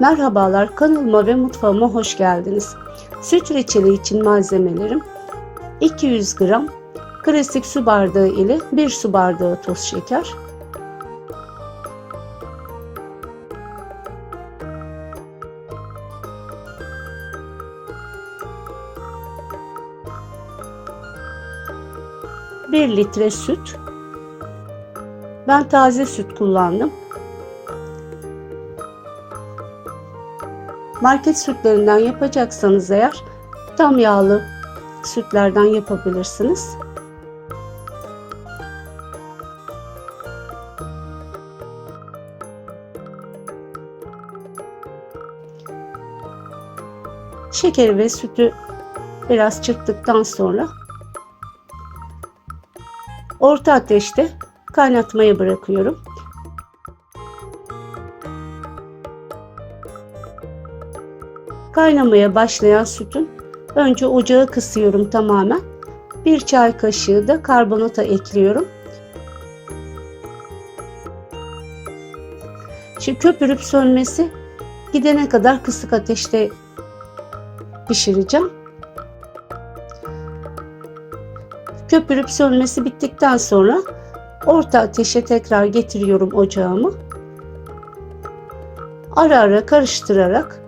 Merhabalar kanalıma ve mutfağıma hoş geldiniz. Süt reçeli için malzemelerim 200 gram klasik su bardağı ile 1 su bardağı toz şeker, bir litre süt. Ben taze süt kullandım. Market sütlerinden yapacaksanız eğer tam yağlı sütlerden yapabilirsiniz. Şekeri ve sütü biraz çırptıktan sonra orta ateşte kaynatmaya bırakıyorum. Kaynamaya başlayan sütün önce ocağı kısıyorum tamamen. Bir çay kaşığı da karbonata ekliyorum. Şimdi köpürüp sönmesi gidene kadar kısık ateşte pişireceğim. Köpürüp sönmesi bittikten sonra orta ateşe tekrar getiriyorum ocağımı. Ara ara karıştırarak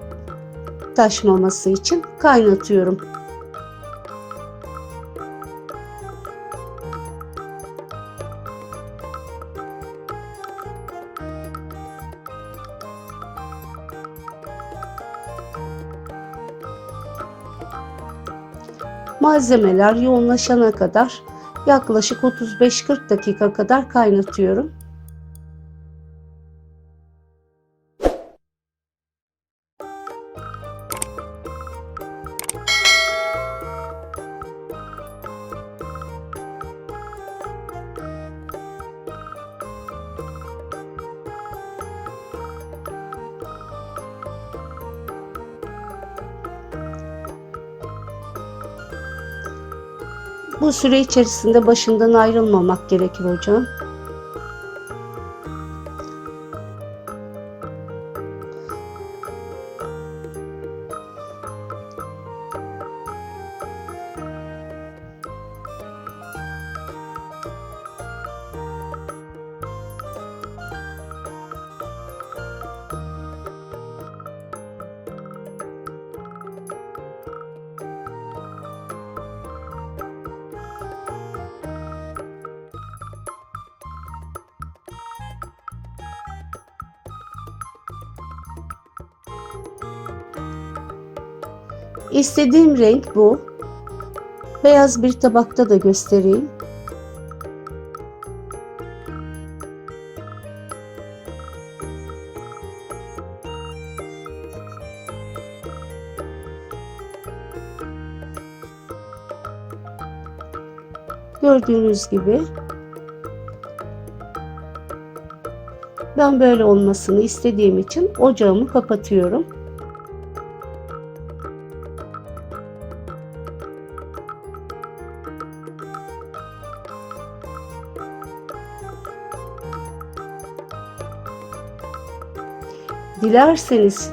taşmaması için kaynatıyorum. Malzemeler yoğunlaşana kadar yaklaşık 35-40 dakika kadar kaynatıyorum. Bu süre içerisinde başından ayrılmamak gerekir hocam. İstediğim renk bu. Beyaz bir tabakta da göstereyim. Gördüğünüz gibi ben böyle olmasını istediğim için ocağımı kapatıyorum. Dilerseniz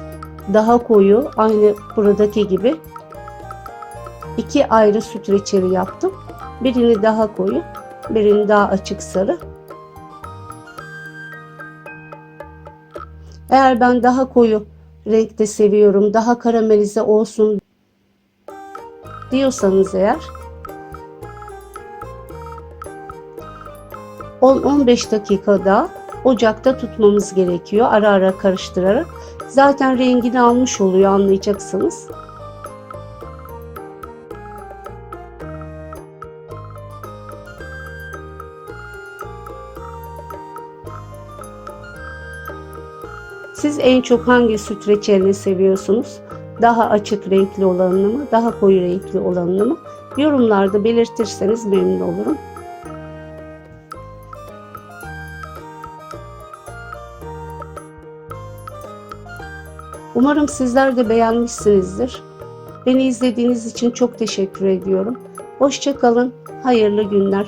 daha koyu aynı buradaki gibi iki ayrı süt reçeli yaptım. Birini daha koyu, birini daha açık sarı. Eğer ben daha koyu renkte seviyorum, daha karamelize olsun diyorsanız eğer 10-15 dakika daha ocakta tutmamız gerekiyor ara ara karıştırarak. Zaten rengini almış oluyor anlayacaksınız. Siz en çok hangi süt reçelini seviyorsunuz? Daha açık renkli olanını mı, daha koyu renkli olanını mı? Yorumlarda belirtirseniz memnun olurum. Umarım sizler de beğenmişsinizdir. Beni izlediğiniz için çok teşekkür ediyorum. Hoşçakalın, hayırlı günler.